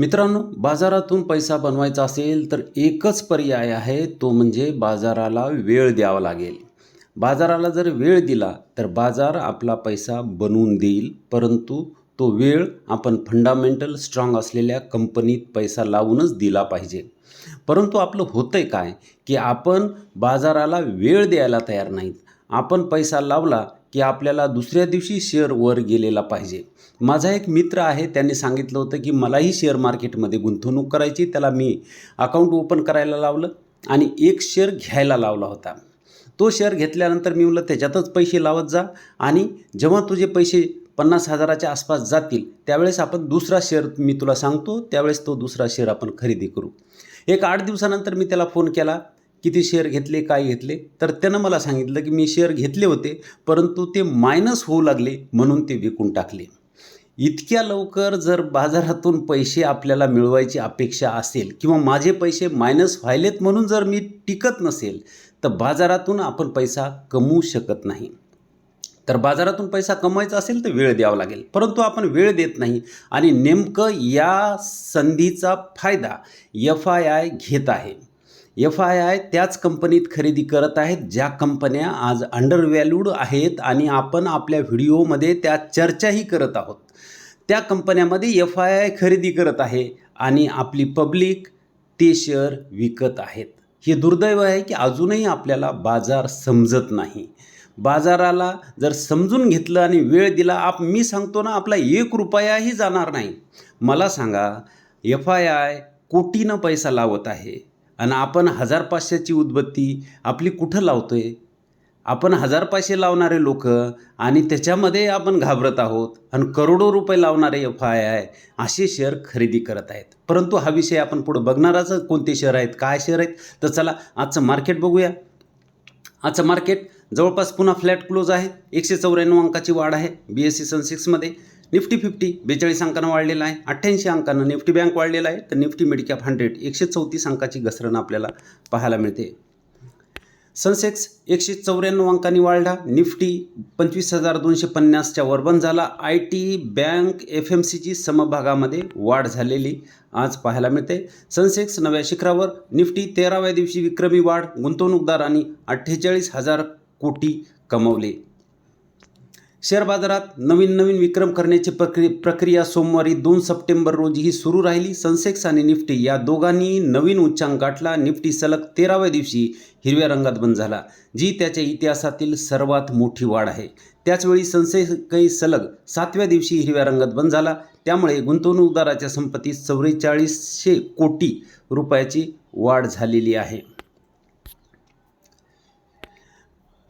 मित्रांनो बाजारातून पैसा बनवायचा असेल तर एकच पर्याय आहे तो म्हणजे बाजाराला वेळ द्यावा लागेल. बाजाराला जर वेळ दिला तर बाजार आपला पैसा बनवून देईल परंतु तो वेळ आपण फंडामेंटल स्ट्रॉंग असलेल्या कंपनीत पैसा लावूनच दिला पाहिजे. परंतु आपलं होतं आहे काय की आपण बाजाराला वेळ द्यायला तयार नाहीत. आपण पैसा लावला की आपल्याला दुसऱ्या दिवशी शेअर वर गेलेला पाहिजे. माझा एक मित्र आहे त्यांनी सांगितलं होतं की मलाही शेअर मार्केटमध्ये गुंतवणूक करायची त्याला मी अकाउंट ओपन करायला लावलं आणि एक शेअर घ्यायला लावला होता. तो शेअर घेतल्यानंतर मी म्हणलं त्याच्यातच पैसे लावत जा आणि जेव्हा तुझे पैसे पन्नास हजाराच्या आसपास जातील त्यावेळेस आपण दुसरा शेअर मी तुला सांगतो त्यावेळेस तो दुसरा शेअर आपण खरेदी करू. एक आठ दिवसानंतर मी त्याला फोन केला. किती शेअर घेतले काय घेतले? तर त्यानं मला सांगितलं की मी शेअर घेतले होते परंतु ते मायनस होऊ लागले म्हणून ते विकून टाकले. इतक्या लवकर जर बाजारातून पैसे आपल्याला मिळवायची अपेक्षा असेल किंवा माझे पैसे मायनस व्हायलेत म्हणून जर मी टिकत नसेल तर बाजारातून आपण पैसा कमवू शकत नाही. तर बाजारातून पैसा कमवायचा असेल तर वेळ द्यावा लागेल. परंतु आपण वेळ देत नाही आणि नेमकं या संधीचा फायदा एफ आय आय घेत आहे. एफ आय आय त्याच कंपनीत खरेदी करत आहेत ज्या कंपन्या आज अंडर व्हॅल्यूड आहेत आणि आपण आपल्या व्हिडिओमध्ये त्या चर्चाही करत आहोत. त्या कंपन्यामध्ये एफ आय आय खरेदी करत आहे आणि आपली पब्लिक ते शेअर विकत आहेत. हे दुर्दैव आहे की अजूनही आपल्याला बाजार समजत नाही. बाजाराला जर समजून घेतलं आणि वेळ दिला आप मी सांगतो ना आपला एक रुपयाही जाणार नाही. मला सांगा एफ आय आय कोटीनं पैसा लावत आहे. आणि आपण हजार पाचशेची उदबत्ती आपली कुठं लावतो आहे आपण हजार पाचशे लावणारे लोक आणि त्याच्यामध्ये आपण घाबरत आहोत आणि करोडो रुपये लावणारे एफ आय आय असे शेअर खरेदी करत आहेत. परंतु हा विषय आपण पुढं बघणारच कोणते शेअर आहेत काय शेअर आहेत? तर चला आजचं मार्केट बघूया. आजचं मार्केट जवळपास पुन्हा फ्लॅट क्लोज आहे. एकशे चौऱ्याण्णव अंकाची वाढ आहे. बी एस सी सेन्सेक्समध्ये निफ्टी फिफ्टी बेचाळीस अंकानं वाढलेला आहे. अठ्ठ्याऐंशी अंकानं निफ्टी बँक वाढलेला आहे. तर निफ्टी मेडिकॅप हंड्रेड एकशे चौतीस अंकाची घसरण आपल्याला पाहायला मिळते. सनसेक्स एकशे चौऱ्याण्णव अंकांनी वाढला. निफ्टी पंचवीस हजार दोनशे पन्नासच्या वरबन झाला. I T bank F M सीची समभागामध्ये वाढ झालेली आज पाहायला मिळते. सनसेक्स नव्या शिखरावर. निफ्टी तेराव्या दिवशी विक्रमी वाढ गुंतवणूकदारांनी अठ्ठेचाळीस हजार कोटी कमवले. शेअर बाजारात नवीन नवीन विक्रम करण्याची प्रक्रि प्रक्रिया सोमवारी दोन सप्टेंबर रोजीही सुरू राहिली. सनसेक्स आणि निफ्टी या दोघांनी नवीन उच्चांक गाठला. निफ्टी सलग तेराव्या दिवशी हिरव्या रंगात बंद झाला जी त्याच्या इतिहासातील सर्वात मोठी वाढ आहे. त्याचवेळी सनसेक्सही सलग सातव्या दिवशी हिरव्या रंगात बंद झाला. त्यामुळे गुंतवणूकदाराच्या संपत्तीत चौवेचाळीसशे कोटी रुपयाची वाढ झालेली आहे.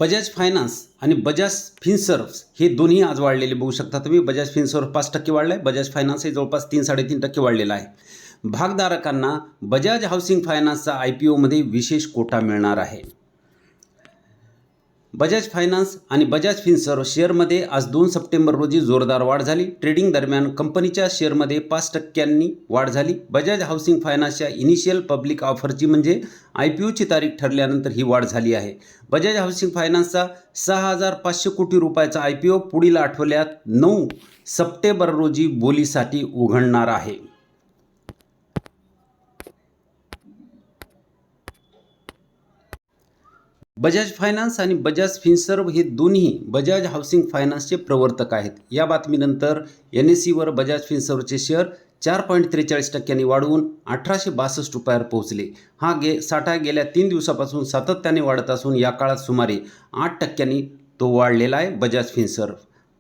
बजाज फायनान्स आणि बजाज फिनसर्व्स हे दोन्ही आज वाढलेले बघू शकता तुम्ही. बजाज फिनसर्व पाच टक्के वाढलं आहे बजाज फायनान्स हे जवळपास तीन साडेतीन टक्के वाढलेलं आहे. भागधारकांना बजाज हाऊसिंग फायनान्सचा आय पी ओमध्ये विशेष कोटा मिळणार आहे. बजाज फायनान्स आणि बजाज फिनसर्व शेअरमध्ये आज दोन सप्टेंबर रोजी जोरदार वाढ झाली. ट्रेडिंग दरम्यान कंपनीच्या शेअरमध्ये पाच टक्क्यांनी वाढ झाली. बजाज हाऊसिंग फायनान्सच्या इनिशियल पब्लिक ऑफरची म्हणजे आय पी ओची तारीख ठरल्यानंतर ही वाढ झाली आहे. बजाज हाऊसिंग फायनान्सचा सहा हजार पाचशे कोटी रुपयाचा आय पी ओ पुढील आठवड्यात नऊ सप्टेंबर रोजी बोलीसाठी उघडणार आहे. बजाज फायनान्स आणि बजाज फिनसर्व हे दोन्ही बजाज हाऊसिंग फायनान्सचे प्रवर्तक आहेत. या बातमीनंतर एन एस सीवर बजाज फिनसर्वचे शेअर चार पॉईंट त्रेचाळीस टक्क्यांनी वाढवून अठराशे बासष्ट रुपयावर पोहोचले. हा गे साठा गेल्या तीन दिवसापासून सातत्याने वाढत असून या काळात सुमारे आठ टक्क्यांनी तो वाढलेला आहे बजाज फिनसर्व.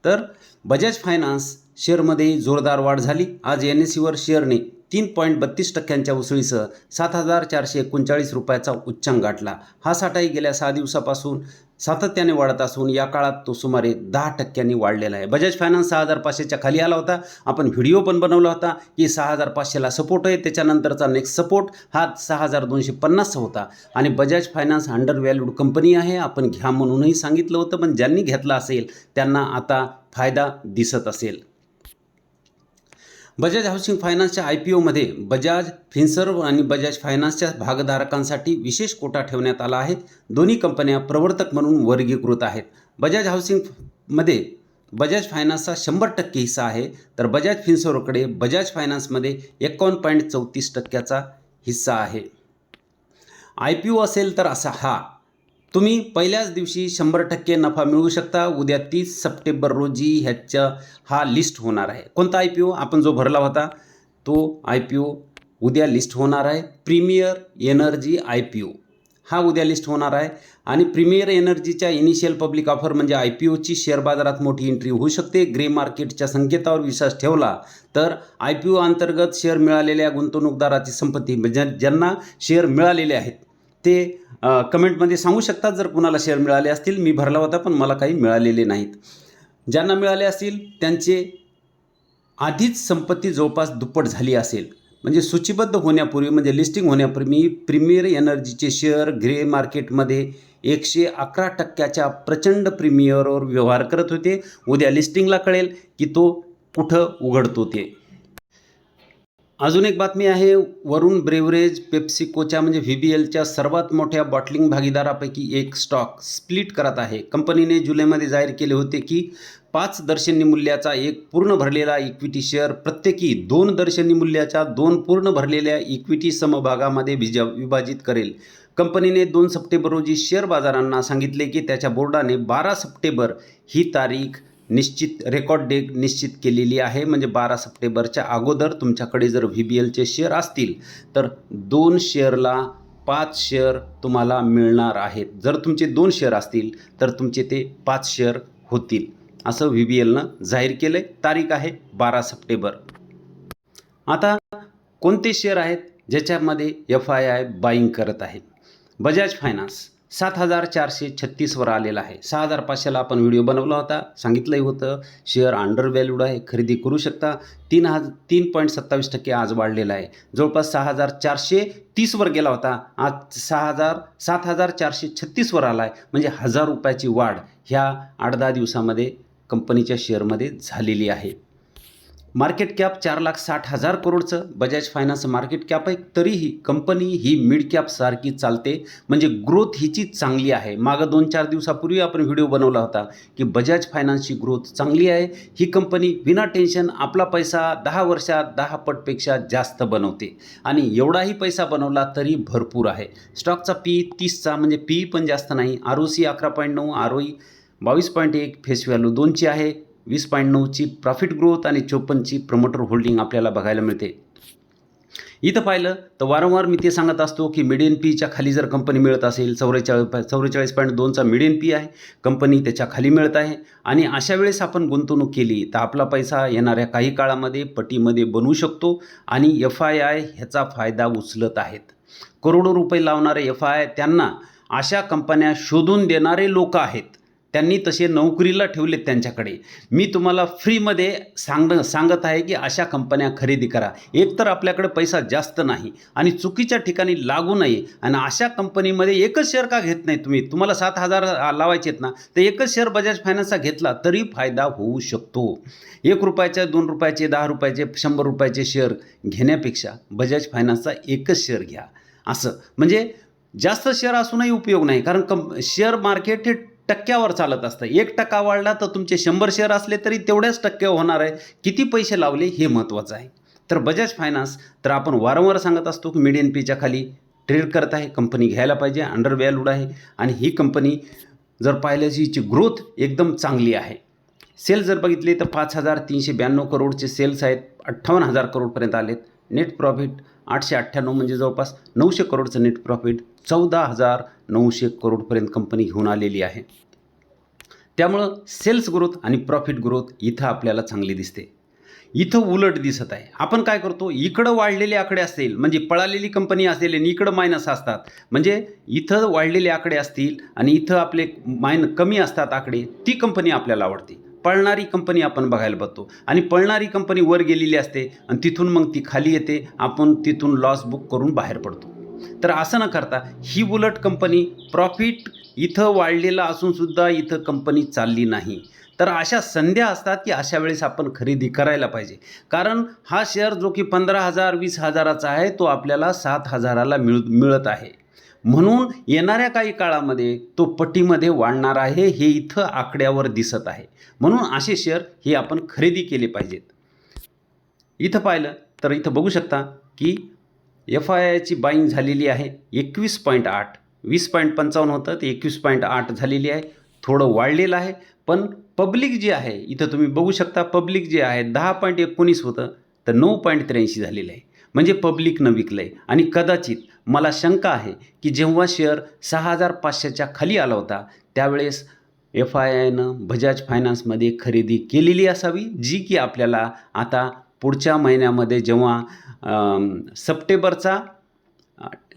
तर बजाज फायनान्स शेअरमध्ये जोरदार वाढ झाली. आज एन एस सीवर शेअरने तीन पॉईंट बत्तीस टक्क्यांच्या उसळीसह सात हजार चारशे एकोणचाळीस रुपयाचा उच्चांक गाठला. हा साठाही गेल्या सहा दिवसापासून सातत्याने वाढत असून या काळात तो सुमारे दहा टक्क्यांनी वाढलेला आहे. बजाज फायनान्स सहा हजार पाचशेच्या खाली आला होता. आपण व्हिडिओ पण बनवला होता की सहा हजार पाचशेला सपोर्ट आहे. त्याच्यानंतरचा नेक्स्ट सपोर्ट हा सहा हजार दोनशे पन्नासचा होता. आणि Bajaj finance under valued company आहे. आपण घ्या म्हणूनही सांगितलं होतं पण ज्यांनी घेतला असेल त्यांना आता फायदा दिसत असेल. बजाज हाऊसिंग फायनान्सच्या आय पी ओमध्ये बजाज फिनसर्व आणि बजाज फायनान्सच्या भागधारकांसाठी विशेष कोटा ठेवण्यात आला आहे. दोन्ही कंपन्या प्रवर्तक म्हणून वर्गीकृत आहेत. बजाज हाऊसिंगमध्ये बजाज फायनान्सचा शंभर टक्के हिस्सा आहे. तर बजाज फिन्सोरकडे बजाज फायनान्समध्ये एकावन्न पॉईंट चौतीस टक्क्याचा हिस्सा आहे. आय पी ओ असेल तर असा हा. तुम्ही पहिल्याच दिवशी शंभर टक्के नफा मिळवू शकता. उद्या तीस सप्टेंबर रोजी ह्याच्या हा लिस्ट होणार आहे. कोणता आय पी ओ आपण जो भरला होता तो आय पी ओ उद्या लिस्ट होणार आहे. Premier energy I P O हा उद्या लिस्ट होणार आहे. आणि प्रीमियर एनर्जीच्या इनिशियल पब्लिक ऑफर म्हणजे आय पी ओची शेअर बाजारात मोठी एंट्री होऊ शकते. ग्रे मार्केटच्या संकेतावर विश्वास ठेवला तर आय पी ओ अंतर्गत शेअर मिळालेल्या गुंतवणूकदाराची संपत्ती म्हणजे ज्यांना शेअर मिळालेले आहेत ते कमेंटमध्ये सांगू शकतात जर कुणाला शेअर मिळाले असतील. मी भरला होता पण मला काही मिळालेले नाहीत. ज्यांना मिळाले असतील त्यांचे आधीच संपत्ती जवळपास दुप्पट झाली असेल. म्हणजे सूचीबद्ध होण्यापूर्वी म्हणजे लिस्टिंग होण्यापूर्वी प्रीमियर एनर्जीचे शेअर ग्रे मार्केटमध्ये एकशे अकरा टक्क्याच्या प्रचंड प्रीमियरवर व्यवहार करत होते. उद्या लिस्टिंगला कळेल की तो कुठं उघडतो ते. अजून एक बातमी आहे वरुण ब्रेवरेज पेप्सिकोच्या म्हणजे व्ही बी एलच्या सर्वात मोठ्या बॉटलिंग भागीदारापैकी एक स्टॉक स्प्लिट करत आहे. कंपनीने जुलैमध्ये जाहीर केले होते की पाच दर्शनी मूल्याचा एक पूर्ण भरलेला इक्विटी शेअर प्रत्येकी दोन दर्शनी मूल्याच्या दोन पूर्ण भरलेल्या इक्विटी समभागामध्ये विज विभाजित करेल. कंपनीने दोन सप्टेंबर रोजी शेअर बाजारांना सांगितले की त्याच्या बोर्डाने बारा सप्टेंबर ही तारीख निश्चित रेकॉर्ड डेट निश्चित केलेली आहे. म्हणजे बारा सप्टेंबरच्या अगोदर तुमच्याकडे जर व्ही बी एलचे शेअर असतील तर दोन शेअरला पाच शेअर तुम्हाला मिळणार आहेत. जर तुमचे दोन शेअर असतील तर तुमचे ते पाच शेअर होतील. असं व्ही बी एलनं जाहीर केलं आहे तारीख आहे बारा सप्टेंबर. आता कोणते शेअर आहेत ज्याच्यामध्ये एफ आय आय बाईंग करत आहे? बजाज फायनान्स सात हजार चारशे छत्तीसवर आलेला आहे. सहा हजार पाचशेला आपण व्हिडिओ बनवला होता. सांगितलंही होतं शेअर अंडर व्हॅल्यूड आहे खरेदी करू शकता. तीन हज तीन पॉईंट सत्तावीस टक्के आज वाढलेला आहे. जवळपास सहा हजार चारशे तीसवर गेला होता. आज सहा हजार सात हजार चारशे छत्तीसवर आला आहे म्हणजे हजार रुपयाची वाढ ह्या आठ दहा दिवसामध्ये कंपनीच्या शेअरमध्ये झालेली आहे. मार्केट कॅप चार लाख साठ हजार करोडचं बजाज फायनान्स मार्केट कॅप आहे तरीही कंपनी ही मिड कॅपसारखी चालते. म्हणजे ग्रोथ हिची चांगली आहे. मागं दोन चार दिवसापूर्वी आपण व्हिडिओ बनवला होता की बजाज फायनान्सची ग्रोथ चांगली आहे. ही कंपनी विना टेन्शन आपला पैसा दहा वर्षात दहा पटपेक्षा जास्त बनवते. आणि एवढाही पैसा बनवला तरी भरपूर आहे. स्टॉकचा पी तीसचा म्हणजे पी पण जास्त नाही. आर ओ सी अकरा पॉईंट नऊ आर ओ बावीस पॉईंट एक फेस व्हॅल्यू दोनची आहे. वीस पॉईंट नऊची प्रॉफिट ग्रोथ आणि चोपन्नची प्रमोटर होल्डिंग आपल्याला बघायला मिळते. इथं पाहिलं तर वारंवार मी ते सांगत असतो की मिडियन पीच्या खाली जर कंपनी मिळत असेल चौवेचाळीस चौवेचाळीस पॉईंट दोनचा मिडियन पी आहे कंपनी त्याच्याखाली मिळत आहे. आणि अशा वेळेस आपण गुंतवणूक केली तर आपला पैसा येणाऱ्या काही काळामध्ये पटीमध्ये बनवू शकतो आणि एफ आय आय ह्याचा फायदा उचलत आहेत. करोडो रुपये लावणारे एफ आय त्यांना अशा कंपन्या शोधून देणारे लोक आहेत. त्यांनी तसे नोकरीला ठेवलेत त्यांच्याकडे. मी तुम्हाला फ्रीमध्ये सांग सांगत आहे की अशा कंपन्या खरेदी करा. एकतर आपल्याकडे पैसा जास्त नाही आणि चुकीच्या ठिकाणी लागू नये आणि अशा कंपनीमध्ये एकच शेअर का घेत नाही तुम्ही? तुम्हाला सात हजार लावायचे आहेत ना? तर एकच शेअर बजाज फायनान्सचा घेतला तरी फायदा होऊ शकतो. एक रुपयाचे दोन रुपयाचे दहा रुपयाचे शंभर रुपयाचे शेअर घेण्यापेक्षा बजाज फायनान्सचा एकच शेअर घ्या. असं. म्हणजे जास्त शेअर असूनही उपयोग नाही. कारण कंप शेअर मार्केट हे टक्क्यावर चालत असतं. एक टक्का वाढला तर तुमचे शंभर शेअर असले तरी तेवढ्याच टक्के होणार आहे. किती पैसे लावले हे महत्त्वाचं आहे. तर बजाज फायनान्स तर आपण वारंवार सांगत असतो की मिडियन पीच्या खाली ट्रेड करत आहे. कंपनी घ्यायला पाहिजे अंडर व्हॅल्यूड आहे. आणि ही कंपनी जर पाहिलं हिची ग्रोथ एकदम चांगली आहे. सेल जर बघितले तर पाच हजार तीनशे ब्याण्णव करोडचे सेल्स आहेत. अठ्ठावन्न हजार करोडपर्यंत आलेत. नेट प्रॉफिट आठशे अठ्ठ्याण्णव म्हणजे जवळपास नऊशे करोडचं नेट प्रॉफिट चौदा हजार नऊशे करोडपर्यंत कंपनी घेऊन आलेली आहे. त्यामुळं सेल्स ग्रोथ आणि प्रॉफिट ग्रोथ इथं आपल्याला चांगली दिसते. इथं उलट दिसत आहे. आपण काय करतो? इकडं वाढलेले आकडे असतील म्हणजे पळालेली कंपनी असेल आणि इकडं मायनस असतात. म्हणजे इथं वाढलेले आकडे असतील आणि इथं आपले मायन कमी असतात आकडे ती कंपनी आपल्याला आवडते. पळणारी कंपनी आपण बघायला बघतो. आणि पळणारी कंपनी वर गेलेली असते आणि तिथून मग ती खाली येते. आपण तिथून लॉस बुक करून बाहेर पडतो. तर असं न करता ही उलट कंपनी प्रॉफिट इथं वाढलेला असूनसुद्धा इथं कंपनी चालली नाही. तर अशा संध्या असतात की अशा वेळेस आपण खरेदी करायला पाहिजे. कारण हा शेअर जो की पंधरा हजार वीस हजाराचा आहे तो आपल्याला सात हजाराला मिळ मिळत आहे. म्हणून येणाऱ्या काही काळामध्ये तो पटीमध्ये वाढणार आहे हे इथं आकड्यावर दिसत आहे. म्हणून असे शेअर हे आपण खरेदी केले पाहिजेत. इथं पाहिलं तर इथं बघू शकता की एफ आय आयची बाईंग झालेली आहे. एकवीस पॉईंट आठ. वीस पॉईंट पंचावन्न होतं ते एकवीस पॉईंट आठ झालेली आहे. थोडं वाढलेलं आहे पण पब्लिक जे आहे इथं तुम्ही बघू शकता पब्लिक जे आहे दहा पॉईंट एकोणीस होतं तर नऊ पॉईंट त्र्याऐंशी झालेलं आहे. म्हणजे पब्लिकनं विकलं आहे आणि कदाचित मला शंका आहे की जेव्हा शेअर सहा हजार पाचशेच्या खाली आला होता त्यावेळेस एफ आय आयनं बजाज फायनान्समध्ये खरेदी केलेली असावी जी की आपल्याला आता पुढच्या महिन्यामध्ये जेव्हा सप्टेबरचा सप्टेंबरचा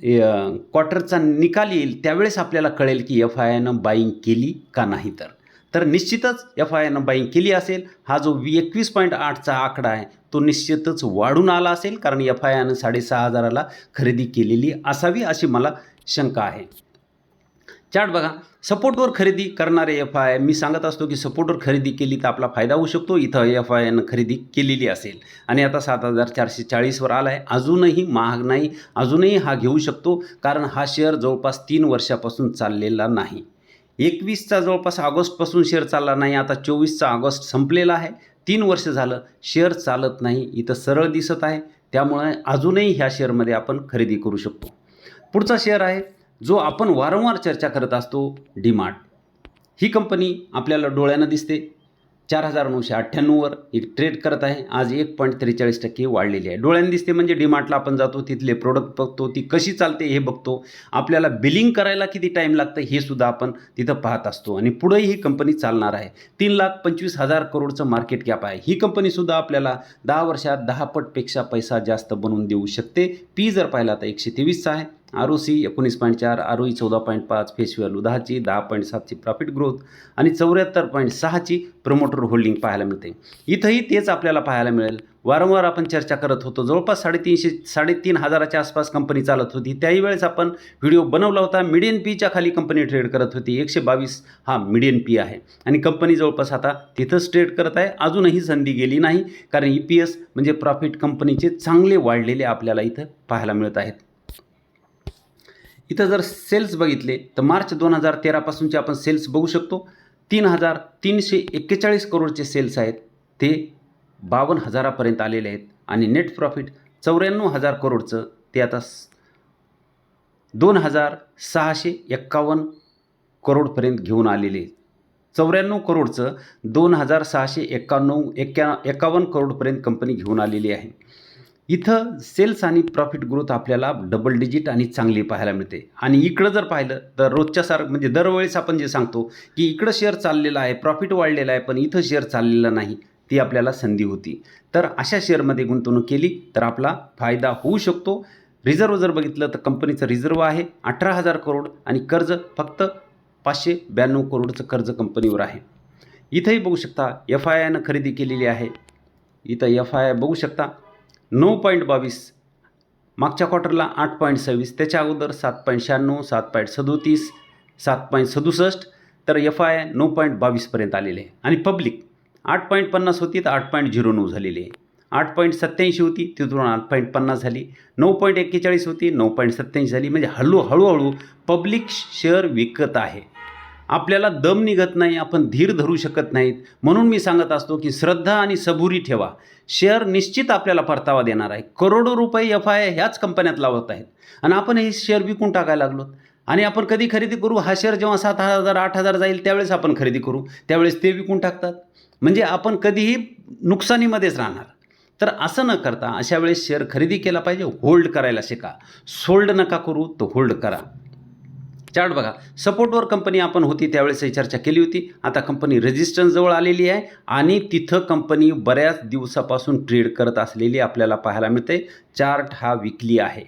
य- क्वार्टरचा निकाल येईल त्यावेळेस आपल्याला कळेल की एफ आय आयनं बाईंग केली का नाही तर. तर निश्चितच एफ आय आयनं बाईंग केली असेल हा जो वी एकवीस पॉईंट आठचा आकडा आहे तो निश्चितच वाढून आला असेल कारण एफ आय आयनं साडेसहा हजाराला खरेदी केलेली असावी अशी मला शंका आहे. चार्ट बघा. सपोर्टवर खरेदी करणारे एफ आय मी सांगत असतो की सपोर्टवर खरेदी केली तर आपला फायदा होऊ शकतो. इथं एफ आय एन खरेदी केलेली असेल. आणि आता सात हजार चारशे चाळीसवर आला आहे अजूनही महाग नाही. अजूनही हा घेऊ शकतो. कारण हा शेअर जवळपास तीन वर्षापासून चाललेला नाही. एकवीसचा जवळपास ऑगस्टपासून शेअर चालला नाही. आता चोवीसचा ऑगस्ट संपलेला आहे. तीन वर्ष झालं शेअर चालत नाही. इथं सरळ दिसत आहे. त्यामुळे अजूनही ह्या शेअरमध्ये आपण खरेदी करू शकतो. पुढचा शेअर आहे. जो आपण वारंवार चर्चा करत असतो डीमार्ट. ही कंपनी आपल्याला डोळ्यानं दिसते. चार हजार नऊशे अठ्ठ्याण्णववर एक ट्रेड करत आहे. आज एक पॉईंट त्रेचाळीस टक्के वाढलेली आहे. डोळ्यानं दिसते म्हणजे डीमार्टला आपण जातो तिथले प्रोडक्ट बघतो ती कशी चालते हे बघतो. आपल्याला बिलिंग करायला किती टाईम लागतं हे सुद्धा आपण तिथं पाहत असतो. आणि पुढेही ही कंपनी चालणार आहे. तीन लाख पंचवीस हजार करोडचं मार्केट कॅप आहे. ही कंपनीसुद्धा आपल्याला दहा वर्षात दहा पटपेक्षा पैसा जास्त बनवून देऊ शकते. पी जर पाहिला तर एकशे तेवीसचा आहे. आर ओ सी एकोणीस पॉईंट चार आर ओ ई चौदा पॉईंट पाच फेस व्हॅल्यू दहाची दहा पॉईंट सातची प्रॉफिट ग्रोथ आणि चौऱ्याहत्तर पॉईंट सहाची प्रमोटर होल्डिंग पाहायला मिळते. इथंही तेच आपल्याला पाहायला मिळेल. वारंवार आपण चर्चा करत होतो. जवळपास साडेतीनशे साडेतीन हजाराच्या आसपास कंपनी चालत होती. त्याही वेळेस आपण व्हिडिओ बनवला होता. मिडियन पीच्या खाली कंपनी ट्रेड करत होती. एकशे बावीस हा मिडियन पी आहे. आणि कंपनी जवळपास आता तिथंच ट्रेड करत आहे. अजूनही संधी गेली नाही. कारण ई पी एस म्हणजे प्रॉफिट कंपनीचे चांगले वाढलेले आपल्याला इथं पाहायला मिळत आहेत. इथं जर सेल्स बघितले तर मार्च दोन हजार तेरापासूनचे आपण सेल्स बघू शकतो. तीन हजार तीनशे एक्केचाळीस करोडचे सेल्स आहेत. ते बावन्न हजारापर्यंत आलेले आहेत. आणि नेट प्रॉफिट चौऱ्याण्णव हजार करोडचं ते आता दोन हजार सहाशे एक्कावन्न करोडपर्यंत घेऊन आलेले चौऱ्याण्णव करोडचं दोन हजार सहाशे एक्काण्णव एक्क्या एक्कावन्न करोडपर्यंत कंपनी घेऊन आलेली आहे. इथं सेल्स आणि प्रॉफिट ग्रोथ आपल्याला डबल डिजिट आणि चांगली पाहायला मिळते. आणि इकडं जर पाहिलं तर रोजच्या सारखं म्हणजे दरवेळेस आपण जे सांगतो की इकडं शेअर चाललेलं आहे प्रॉफिट वाढलेलं आहे पण इथं शेअर चाललेलं नाही ती आपल्याला संधी होती. तर अशा शेअरमध्ये गुंतवणूक केली तर आपला फायदा होऊ शकतो. रिझर्व जर बघितलं तर कंपनीचं रिझर्व आहे अठरा हजार करोड आणि कर्ज फक्त पाचशे ब्याण्णव करोडचं कर्ज कंपनीवर आहे. इथंही बघू शकता एफ आय आयनं खरेदी केलेली आहे. इथं एफ आय आय बघू शकता. नऊ पॉईंट बावीस मागच्या क्वार्टरला आठ पॉईंट सव्वीस त्याच्या अगोदर सात पॉईंट शहाण्णव सात पॉईंट सदोतीस सात पॉईंट सदुसष्ट तर एफ आय आय नऊ पॉईंट बावीसपर्यंत आलेले. आहे आणि पब्लिक आठ पॉईंट पन्नास होती तर आठ पॉईंट झिरो नऊ झालेली. आहे आठ पॉईंट सत्त्याऐंशी होती तिथून आठ पॉईंट पन्नास झाली. नऊ पॉईंट एक्केचाळीस होती नऊ पॉईंट सत्त्याऐंशी झाली. म्हणजे हळू हळूहळू पब्लिक शेअर विकत आहे. आपल्याला दम निघत नाही आपण धीर धरू शकत नाहीत. म्हणून मी सांगत असतो की श्रद्धा आणि सबुरी ठेवा. शेअर निश्चित आपल्याला परतावा देणार आहे. करोडो रुपये एफ आय ह्याच कंपन्यात लावत आहेत. आणि आपण हे शेअर विकून टाकायला लागलो आणि आपण कधी खरेदी करू? हा शेअर जेव्हा सात हजार आठ हजार जाईल त्यावेळेस आपण खरेदी करू. त्यावेळेस ते विकून टाकतात. म्हणजे आपण कधीही नुकसानीमध्येच राहणार. तर असं न करता अशा वेळेस शेअर खरेदी केला पाहिजे. होल्ड करायला शिका. सोल्ड नका करू तर होल्ड करा. चार्ट बघा. सपोर्टवर कंपनी आपण होती त्यावेळेसही चर्चा केली होती. आता कंपनी रेजिस्टन्सजवळ आलेली आहे आणि तिथं कंपनी बऱ्याच दिवसापासून ट्रेड करत असलेली आपल्याला पाहायला मिळते. चार्ट हा विकली आहे.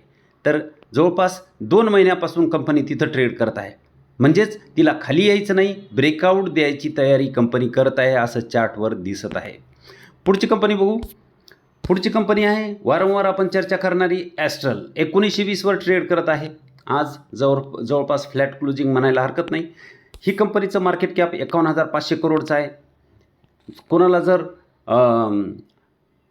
तर जवळपास दोन महिन्यापासून कंपनी तिथं ट्रेड करत आहे. म्हणजेच तिला खाली यायचं नाही ब्रेकआउट द्यायची तयारी कंपनी करत आहे असं चार्टवर दिसत आहे. पुढची कंपनी बघू. पुढची कंपनी आहे वारंवार आपण चर्चा करणारी ॲस्ट्रल एकोणीसशे वीसवर ट्रेड करत आहे. आज जवळ जवळपास फ्लॅट क्लोजिंग म्हणायला हरकत नाही. ही कंपनीचं मार्केट कॅप एकावन्न हजार पाचशे करोडचं आहे. कोणाला जर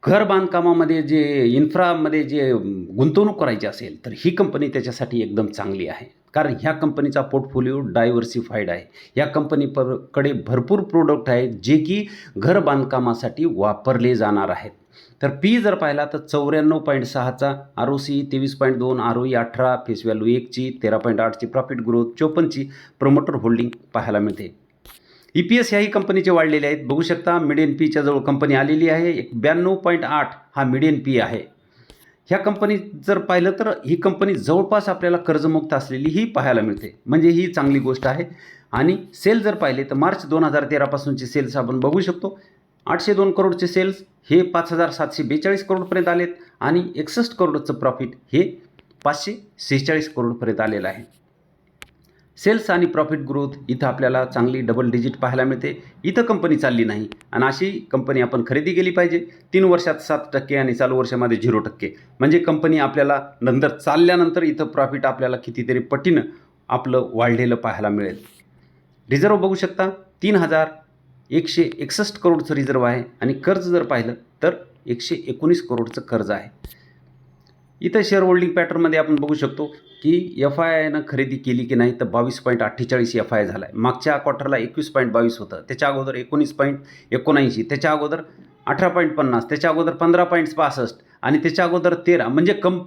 घर बांधकामामध्ये जे इन्फ्रामध्ये जे गुंतवणूक करायची असेल तर ही कंपनी त्याच्यासाठी एकदम चांगली आहे. कारण ह्या कंपनीचा पोर्टफोलिओ डायव्हर्सिफाईड आहे. या कंपनी परकडे भरपूर प्रोडक्ट आहेत जे की घर बांधकामासाठी वापरले जाणार आहेत. तर पी जर पाहिला तर चौऱ्याण्णव पॉईंट सहाचा आर ओ सी तेवीस पॉईंट दोन आर ओ ई अठरा फेस व्हॅल्यू एकची तेरा पॉईंट आठची प्रॉफिट ग्रोथ चोपन्नची प्रमोटर होल्डिंग पाहायला मिळते. ई पी एस ह्याही कंपनीचे वाढलेले आहेत. बघू शकता मिडियन पीच्या जवळ कंपनी आलेली आहे. एक ब्याण्णव पॉईंट आठ हा मिडियन पी आहे. ह्या कंपनीत जर पाहिलं तर ही कंपनी जवळपास आपल्याला कर्जमुक्त असलेली ही पाहायला मिळते. म्हणजे ही चांगली गोष्ट आहे. आणि सेल जर पाहिले तर मार्च दोन हजार तेरापासूनचे सेल्स आपण बघू शकतो. आठशे दोन करोडचे सेल्स हे पाच हजार सातशे बेचाळीस करोडपर्यंत आलेत आणि एकसष्ट करोडचं प्रॉफिट हे पाचशे सेहेचाळीस करोडपर्यंत आलेलं आहे. सेल्स आणि प्रॉफिट ग्रोथ इथं आपल्याला चांगली डबल डिजिट पाहायला मिळते. इथं कंपनी चालली नाही आणि अशी कंपनी आपण खरेदी केली पाहिजे. तीन वर्षात सात टक्के आणि चालू वर्षामध्ये झिरो टक्के. म्हणजे कंपनी आपल्याला नंतर चालल्यानंतर इथं प्रॉफिट आपल्याला कितीतरी पटीनं आपलं वाढलेलं पाहायला मिळेल. रिझर्व बघू शकता तीन हजार एकशे एकसष्ट करोडचं रिझर्व आहे आणि कर्ज जर पाहिलं तर एकशे एकोणीस करोडचं कर्ज आहे. इथं शेअर होल्डिंग पॅटर्नमध्ये आपण बघू शकतो की एफ आय आयनं खरेदी केली की नाही तर बावीस पॉईंट अठ्ठेचाळीस एफ आय झाला आहे मागच्या क्वार्टरला एकवीस पॉईंट बावीस होतं. त्याच्या अगोदर एकोणीस पॉईंट एकोणऐंशी त्याच्या अगोदर अठरा पॉईंट पन्नास त्याच्या अगोदर पंधरा पॉईंट पासष्ट आणि त्याच्या अगोदर तेरा. म्हणजे कम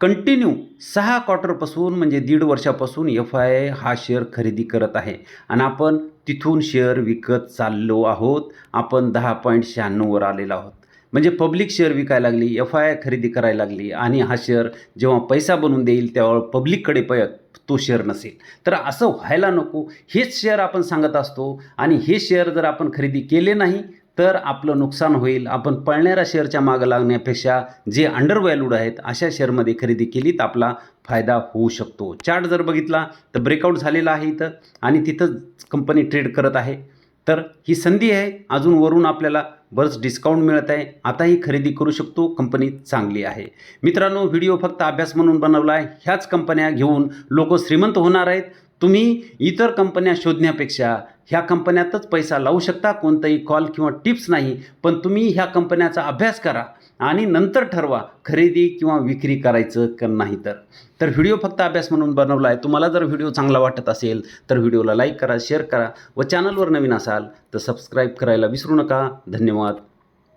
कंटिन्यू सहा क्वार्टरपासून म्हणजे दीड वर्षापासून एफ आय आय हा शेअर खरेदी करत आहे. आणि आपण तिथून शेअर विकत चाललो आहोत. आपण दहा पॉईंट शहाण्णववर आलेलो आहोत. म्हणजे पब्लिक शेअर विकायला लागली एफ आय आय खरेदी करायला लागली आणि हा शेअर जेव्हा पैसा बनवून देईल तेव्हा पब्लिककडे पय तो शेअर नसेल. तर असं व्हायला नको. हेच शेअर आपण सांगत असतो आणि हे शेअर जर आपण खरेदी केले नाही तर आपलं नुकसान होईल. आपण पळणाऱ्या शेअरच्या मागं लागण्यापेक्षा जे अंडर व्हॅल्यूड आहेत अशा शेअरमध्ये खरेदी केली तर आपला फायदा होऊ शकतो. चार्ट जर बघितला तर ब्रेकआउट झालेला आहे इथं आणि तिथं कंपनी ट्रेड करत आहे. तर ही संधी आहे. अजून वरून आपल्याला बरंच डिस्काउंट मिळत आहे. आताही खरेदी करू शकतो. कंपनी चांगली आहे. मित्रांनो व्हिडिओ फक्त अभ्यास म्हणून बनवला आहे. ह्याच कंपन्या घेऊन लोक श्रीमंत होणार आहेत. तुम्ही इतर कंपन्या शोधण्यापेक्षा ह्या कंपन्यातच पैसा लावू शकता कोणताही कॉल किंवा टिप्स नाही पण तुम्ही ह्या कंपन्याचा अभ्यास करा आणि नंतर ठरवा खरेदी किंवा विक्री करायचं का नाही तर. तर व्हिडिओ फक्त अभ्यास म्हणून बनवला आहे. तुम्हाला जर व्हिडिओ चांगला वाटत असेल तर व्हिडिओला लाईक करा शेअर करा व चॅनलवर नवीन असाल तर सबस्क्राईब करायला विसरू नका. धन्यवाद.